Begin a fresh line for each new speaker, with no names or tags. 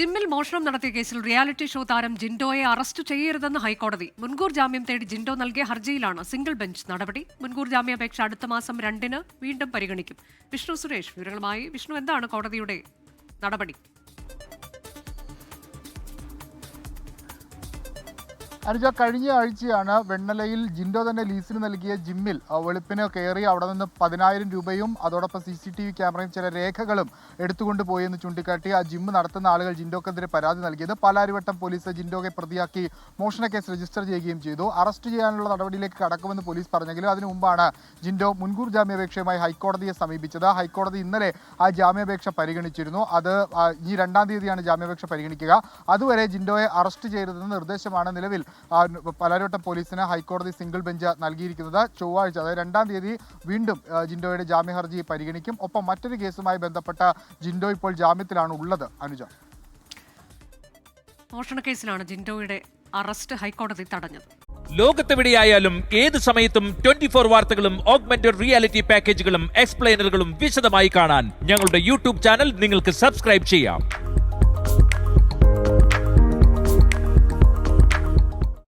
ജിമ്മിൽ മോഷണം നടത്തിയ കേസിൽ റിയാലിറ്റി ഷോ താരം ജിൻഡോയെ അറസ്റ്റ് ചെയ്യരുതെന്ന് ഹൈക്കോടതി. മുൻകൂർ ജാമ്യം തേടി ജിൻഡോ നൽകിയ ഹർജിയിലാണ് സിംഗിൾ ബെഞ്ച് നടപടി. മുൻകൂർ ജാമ്യാപേക്ഷ അടുത്ത മാസം രണ്ടിന് വീണ്ടും പരിഗണിക്കും. വിഷ്ണു സുരേഷ് വിവരങ്ങളുമായി വിഷ്ണു. എന്താണ് കോടതിയുടെ നടപടി?
അനുജ കഴിഞ്ഞ ആഴ്ചയാണ് വെണ്ണലയിൽ ജിൻഡോ തന്നെ ലീസിന് നൽകിയ ജിമ്മിൽ വെളുപ്പിന് കയറി അവിടെ നിന്ന് പതിനായിരം രൂപയും അതോടൊപ്പം സി സി ടി വി ക്യാമറയും ചില രേഖകളും എടുത്തുകൊണ്ട് പോയെന്ന് ചൂണ്ടിക്കാട്ടി ആ ജിമ്മ് നടത്തുന്ന ആളുകൾ ജിൻഡോക്കെതിരെ പരാതി നൽകിയത് പാലാരിവട്ടം പോലീസ് ജിൻഡോയെ പ്രതിയാക്കി മോഷണ കേസ് രജിസ്റ്റർ ചെയ്യുകയും ചെയ്തു. അറസ്റ്റ് ചെയ്യാനുള്ള നടപടിയിലേക്ക് കടക്കുമെന്ന് പോലീസ് പറഞ്ഞെങ്കിലും അതിനു മുമ്പാണ് ജിൻഡോ മുൻകൂർ ജാമ്യാപേക്ഷയുമായി ഹൈക്കോടതിയെ സമീപിച്ചത്. ഹൈക്കോടതി ഇന്നലെ ആ ജാമ്യാപേക്ഷ പരിഗണിച്ചിരുന്നു. അത് ഈ രണ്ടാം തീയതിയാണ് ജാമ്യാപേക്ഷ പരിഗണിക്കുക. അതുവരെ ജിൻഡോയെ അറസ്റ്റ് ചെയ്യരുതെന്ന നിർദ്ദേശമാണ് നിലവിൽ ആ, പാലാരിവട്ടം പോലീസിന് ഹൈക്കോടതി സിംഗിൾ ബെഞ്ച് നൽകിയിരിക്കുന്നത്. ചൊവ്വാഴ്ച അതായത് രണ്ടാം തീയതി വീണ്ടും ജിൻഡോയുടെ ജാമ്യ ഹർജി പരിഗണിക്കും. ഒപ്പം മറ്റൊരു കേസുമായി ബന്ധപ്പെട്ട ജിൻഡോ ഇപ്പോൾ ജാമ്യത്തിലാണ് ഉള്ളത്. അനുജ.
മോഷണക്കേസിലാണ് ജിൻഡോയുടെ അറസ്റ്റ് ഹൈക്കോടതി തടഞ്ഞത്.
ലോകത്തെവിടെയായാലും ഏത് സമയത്തും ട്വന്റി ഫോർ വാർത്തകളും ഓഗ്മെന്റഡ് റിയാലിറ്റി പാക്കേജുകളും എക്സ്പ്ലെയിനറുകളും വിശദമായി കാണാൻ ഞങ്ങളുടെ യൂട്യൂബ് ചാനൽ നിങ്ങൾക്ക് സബ്സ്ക്രൈബ് ചെയ്യാം.